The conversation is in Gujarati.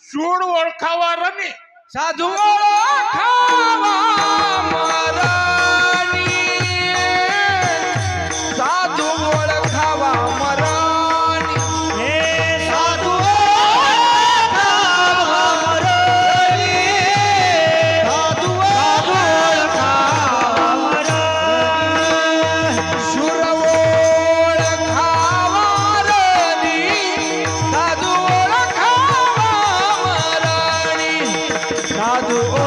સૂળ ઓળખાવા રમી. સાધુ મારા સાધુ ઓ